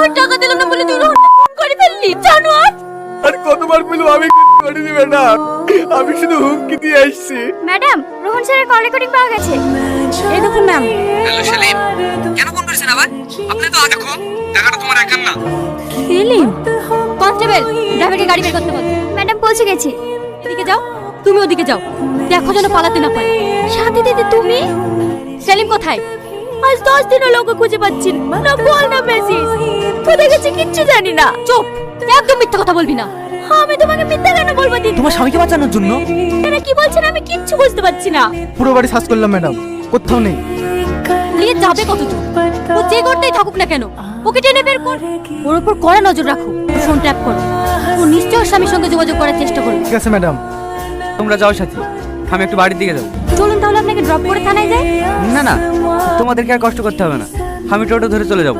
আমার টাকা দিল না বলে তুই রোহন করে ফেললি? জানোয়ার আর কতবার বলব আমি করিনি ম্যাডাম আমি শুধু হুমকি দিয়ে আসছি। ম্যাডাম রোহন স্যারের কল রেকর্ডিং পাওয়া গেছে। এই দেখুন ম্যাম হ্যালো সেলিম। কেন ফোন করেছেন আবার? আপনি তো দেখো টাকাটা তোমার একার না। সেলিম কনস্টেবল ড্রাইভারকে গাড়ি বের করতে বল। ম্যাডাম পৌঁছে গেছি। এদিকে যাও। তুমি ওদিকে যাও। দেখো যেন পালাতে না পারে। সাথে দিদি তুমি? সেলিম কোথায়? আজ দশ দিনও লোকে খুঁজে পাচ্ছি না। না কল না মেসেজ কিচ্ছু জানি না। চুপ। একদম মিথ্যা কথা বলবি না। আমি তোমাকে মিথ্যা কেন বলব দিদি? তোমার স্বামীকে বাঁচানোর জন্য? এরা কি বলছেন আমি কিচ্ছু বুঝতে পারছি না। পুরো বাড়ি সার্চ করলাম ম্যাডাম। কোথাও নেই। নিয়ে যাবে কত ও যে করতেই থাকুক না কেন ওকে টেনে বের কর। ওর উপর কড়া নজর রাখো। ফোন ট্যাপ করো। ও নিশ্চয় স্বামীর সঙ্গে যোগাযোগ করার চেষ্টা করবে। ঠিক আছে ম্যাডাম। তোমরা যাও সাথী। আমি একটু বাড়ির দিকে যাব। চলুন তাহলে আপনাকে ড্রপ করে থানায় যাই। না না। তোমাদেরকে আর কষ্ট করতে হবে না। আমি টোটো ধরে চলে যাব।